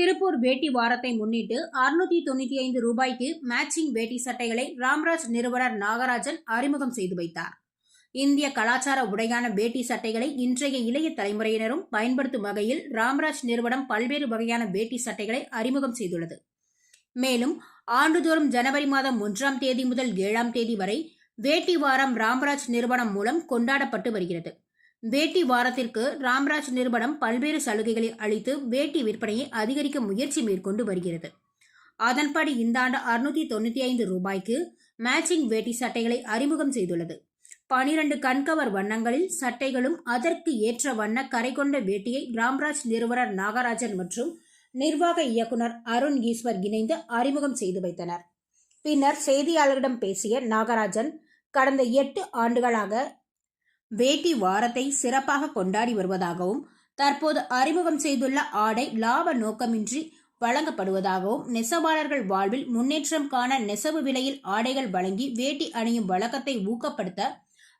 திருப்பூர் வேட்டி வாரத்தை முன்னிட்டு அறுநூத்தி தொண்ணூத்தி ஐந்து ரூபாய்க்கு மேட்சிங் வேட்டி சட்டைகளை ராம்ராஜ் நிறுவனர் நாகராஜன் அறிமுகம் செய்து வைத்தார். இந்திய கலாச்சார உடையான வேட்டி சட்டைகளை இன்றைய இளைய தலைமுறையினரும் பயன்படுத்தும் வகையில் ராம்ராஜ் நிறுவனம் பல்வேறு வகையான வேட்டி சட்டைகளை அறிமுகம் செய்துள்ளது. மேலும் ஆண்டுதோறும் ஜனவரி மாதம் ஒன்றாம் தேதி முதல் ஏழாம் தேதி வரை வேட்டி வாரம் ராம்ராஜ் நிறுவனம் மூலம் கொண்டாடப்பட்டு வருகிறது. வேட்டி வாரத்திற்கு ராம்ராஜ் நிறுவனம் பல்வேறு சலுகைகளை அளித்து வேட்டி விற்பனையை அதிகரிக்க முயற்சி மேற்கொண்டு வருகிறது. அதன்படி இந்த ஆண்டு அறுநூத்தி தொண்ணூத்தி ஐந்து ரூபாய்க்கு மேட்சிங் வேட்டி சட்டைகளை அறிமுகம் செய்துள்ளது. பனிரண்டு கண்கவர் வண்ணங்களில் சட்டைகளும் அதற்கு ஏற்ற வண்ண கரை கொண்ட வேட்டியை ராம்ராஜ் நிறுவனர் நாகராஜன் மற்றும் நிர்வாக இயக்குனர் அருண் ஈஸ்வர் இணைந்து அறிமுகம் செய்து வைத்தனர். பின்னர் செய்தியாளர்களிடம் பேசிய நாகராஜன் கடந்த எட்டு ஆண்டுகளாக வேட்டி வாரத்தை சிறப்பாக கொண்டாடி வருவதாகவும் தற்போது அறிமுகம் செய்துள்ள ஆடை லாப நோக்கமின்றி வழங்கப்படுவதாகவும் நெசவாளர்கள் வாழ்வில் முன்னேற்றம் காண நெசவு விலையில் ஆடைகள் வழங்கி வேட்டி அணியும் வழக்கத்தை ஊக்கப்படுத்த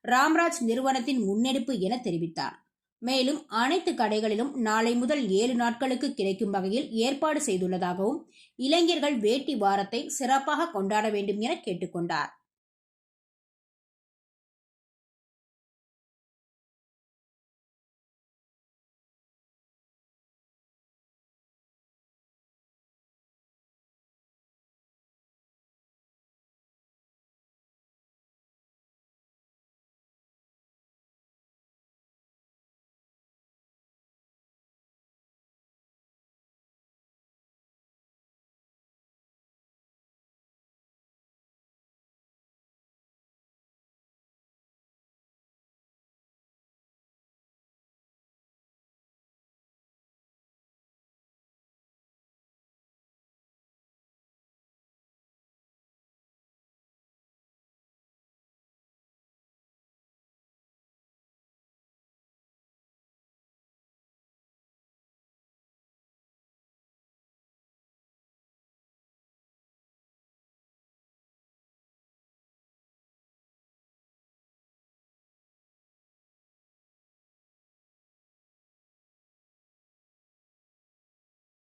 ராம்ராஜ் நிறுவனத்தின் முன்னெடுப்பு என தெரிவித்தார். மேலும் அனைத்து கடைகளிலும் நாளை முதல் ஏழு நாட்களுக்கு கிடைக்கும் வகையில் ஏற்பாடு செய்துள்ளதாகவும் இளைஞர்கள் வேட்டி வாரத்தை சிறப்பாக கொண்டாட வேண்டும் என கேட்டுக்கொண்டார்.